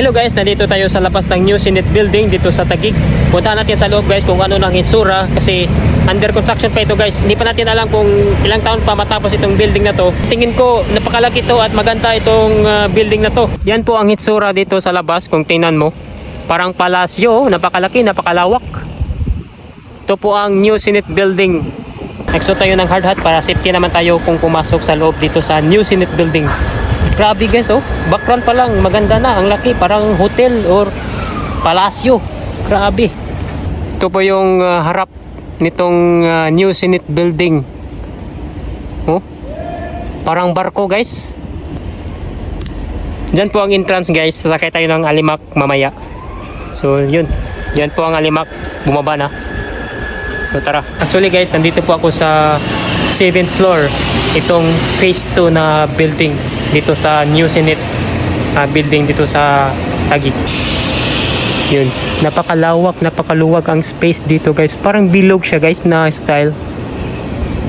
Hello guys, nandito tayo sa labas ng New Senate Building dito sa Taguig. Puntahan natin sa loob guys kung ano nang hitsura kasi under construction pa ito guys. Hindi pa natin alam kung ilang taon pa matapos itong building na to. Tingin ko napakalaki to at maganda itong ah, building na to. Yan po ang hitsura dito sa labas kung tingnan mo. Parang palasyo, napakalaki, napakalawak. Ito po ang New Senate Building. Nagsuot tayo ng hard hat para safety naman tayo kung pumasok sa loob dito sa New Senate Building. Grabe guys oh, background pa lang maganda na, ang laki parang hotel or palasyo. Grabe. Ito po yung uh, harap nitong uh, New Senate Building. Oh. Parang barko guys. Diyan po ang entrance guys, sasakay tayo ng alimak mamaya. So yun, yan po ang alimak, bumaba na. So tara. Actually guys, nandito po ako sa 7th floor. Itong phase 2 na building dito sa New Senate ah, building dito sa Taguig. Yun. Napakalawak, napakaluwag ang space dito guys. Parang bilog siya guys na style.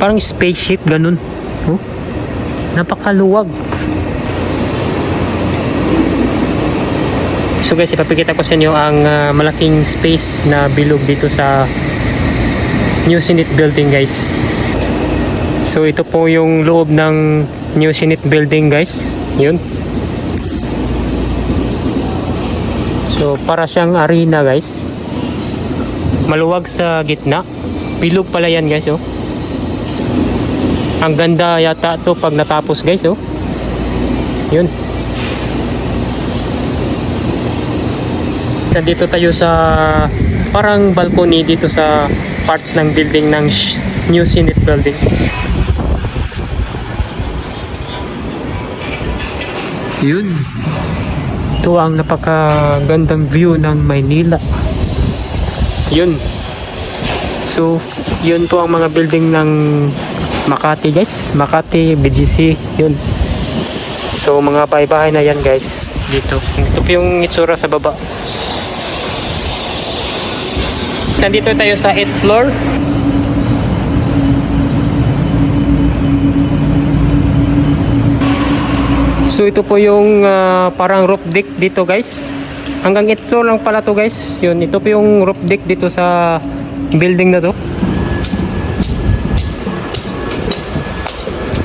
Parang spaceship ganun. Oh. Napakaluwag. So guys, ipapakita ko sa inyo ang ah, malaking space na bilog dito sa New Senate Building guys. So ito po yung loob ng New Senate Building guys. Yun. So para siyang arena guys. Maluwag sa gitna. Bilog pala yan guys oh. Ang ganda yata to pag natapos guys oh. Yun. Nandito tayo sa parang balcony dito sa parts ng building ng New Senate Building. Yun. Ito ang napakagandang view ng Maynila. Yun. So, yun po ang mga building ng Makati guys. Makati, BGC, yun. So, mga bahay-bahay na yan guys. Dito. Ito po yung itsura sa baba. Nandito tayo sa 8th floor. So ito po yung ah, parang roof deck dito guys. Hanggang 8th floor lang pala to guys. Yun, ito po yung roof deck dito sa building na to.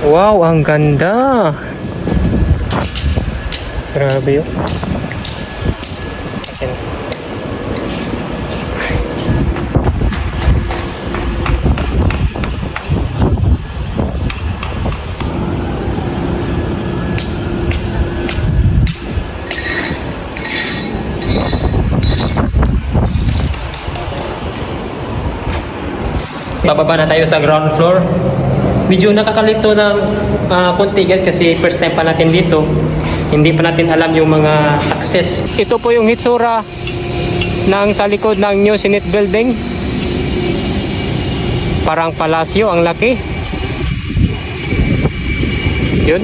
Wow, ang ganda. Grabe yun. Ayan. Bababa na tayo sa ground floor. Medyo nakakalito ng ah, konti guys kasi first time pa natin dito. Hindi pa natin alam yung mga access. Ito po yung hitsura ng sa likod ng New Senate Building. Parang palasyo, ang laki. Yun.